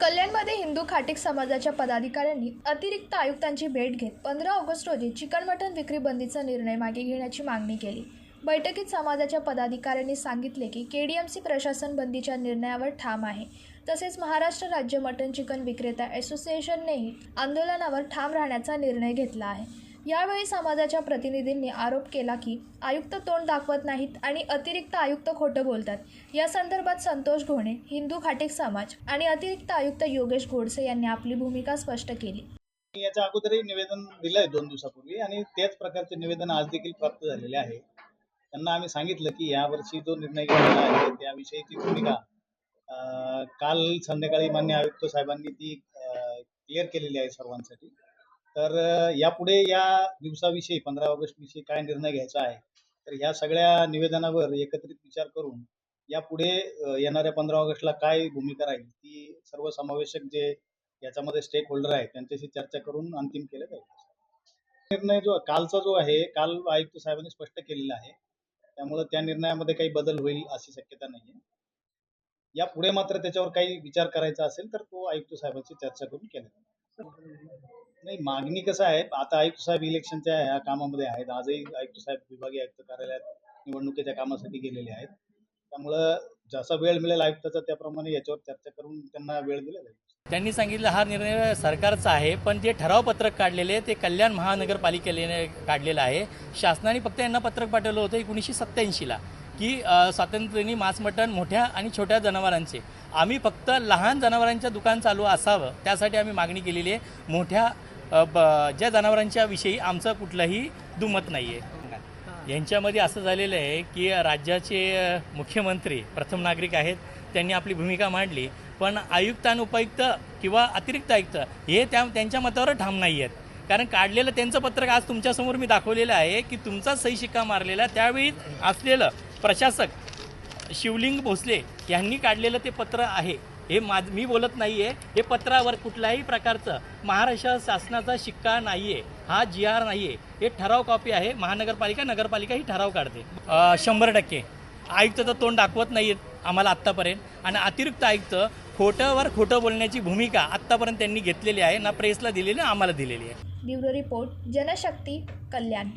कल्याणमध्ये हिंदू खाटीक समाजाच्या पदाधिकाऱ्यांनी अतिरिक्त आयुक्तांची भेट घेत पंधरा ऑगस्ट रोजी चिकन मटण विक्री बंदीचा निर्णय मागे घेण्याची मागणी केली. बैठकीत समाजाच्या पदाधिकाऱ्यांनी सांगितले की के डी एम सी प्रशासन बंदीच्या निर्णयावर ठाम आहे. तसेच महाराष्ट्र राज्य मटण चिकन विक्रेता असोसिएशननेही आंदोलनावर ठाम राहण्याचा निर्णय घेतला आहे. यावेळी समाजाच्या प्रतिनिधींनी आरोप केला की आयुक्त तोंड दाखवत नाहीत आणि अतिरिक्त आयुक्त खोटं बोलतात. या संदर्भात संतोष घोणे हिंदू खाटिक समाज आणि अतिरिक्त आयुक्त योगेश गोडसे यांनी आपली भूमिका स्पष्ट केली. याच्या अगोदरही निवेदन दिलंय दोन दिवसापूर्वी आणि त्याच प्रकारचे निवेदन आज देखील प्राप्त झालेले आहे. त्यांना आम्ही सांगितलं की यावर्षी जो निर्णय घेतलेला आहे त्याविषयीची भूमिका अं, काल संध्याकाळी मान्य आयुक्त साहेबांनी ती क्लिअर केलेली आहे सर्वांसाठी. तर यापुढे या दिवसाविषयी पंधरा ऑगस्ट विषयी काय निर्णय घ्यायचा आहे तर ह्या सगळ्या निवेदनावर एकत्रित विचार करून यापुढे येणाऱ्या पंधरा ऑगस्टला काय भूमिका राहील ती सर्व समावेशक जे याच्यामध्ये स्टेक होल्डर आहेत त्यांच्याशी चर्चा करून अंतिम केलं जाईल. निर्णय जो कालचा जो आहे काल आयुक्त साहेबांनी स्पष्ट केलेला आहे. त्यामुळे त्या निर्णयामध्ये काही बदल होईल अशी शक्यता नाहीये. यापुढे मात्र त्याच्यावर काही विचार करायचा असेल तर तो आयुक्त साहेबांशी चर्चा करून केला जाईल. नाही मागणी कसं आहे आता आयुक्त साहेब इलेक्शनच्या ह्या कामामध्ये आहेत. आजही आयुक्त साहेब विभागीय आयुक्त कार्यालयात निवडणुकीच्या कामासाठी गेलेले आहेत. त्यामुळं जसा वेळ मिळेल आयुक्ताचा त्याप्रमाणे याच्यावर चर्चा करून त्यांना वेळ दिला जाईल. त्यांनी सांगितलं हा निर्णय सरकारचा आहे पण जे ठराव पत्रक काढलेले ते कल्याण महानगरपालिकेने काढलेलं आहे. शासनाने फक्त यांना पत्रक पाठवलं होतं एकोणीसशे सत्त्याऐंशीला. की स्वातंत्र्यांनी स्वातंत्र्याने मांस मटण मोठ्या आणि छोट्या जनावरांचे. आम्ही फक्त लहान जनावरांचं दुकान चालू असावं त्यासाठी आम्ही मागणी केलेली आहे. मोठ्या ब- ज्या जनावरांच्या विषयी आमचं कुठलंही दुमत नाही आहे यांच्यामध्ये असं झालेलं आहे की राज्याचे मुख्यमंत्री प्रथम नागरिक आहेत त्यांनी आपली भूमिका मांडली. पण आयुक्त आणि उपायुक्त किंवा अतिरिक्त आयुक्त हे त्या त्यांच्या मतावर ठाम नाही आहेत कारण काढलेलं त्यांचं पत्रक आज तुमच्यासमोर मी दाखवलेलं आहे की तुमचा सही शिक्का मारलेला त्यावेळी असलेलं प्रशासक शिवलिंग भोसले यांनी काढलेलं ते पत्र आहे. हे मा मी बोलत नाही आहे हे पत्रावर कुठल्याही प्रकारचं महाराष्ट्र शासनाचा शिक्का नाही आहे हा जी आर नाही आहे हे ठराव कॉपी आहे. महानगरपालिका नगरपालिका ही ठराव काढते. शंभर टक्के. आयुक्ताचं तर तोंड दाखवत नाही आहेत आम्हाला आत्तापर्यंत. आणि अतिरिक्त आयुक्त खोटंवर खोटं बोलण्याची भूमिका आत्तापर्यंत त्यांनी घेतलेली आहे ना प्रेसला दिलेली ना आम्हाला दिलेली आहे. Bureau report Janshakti Kalyan.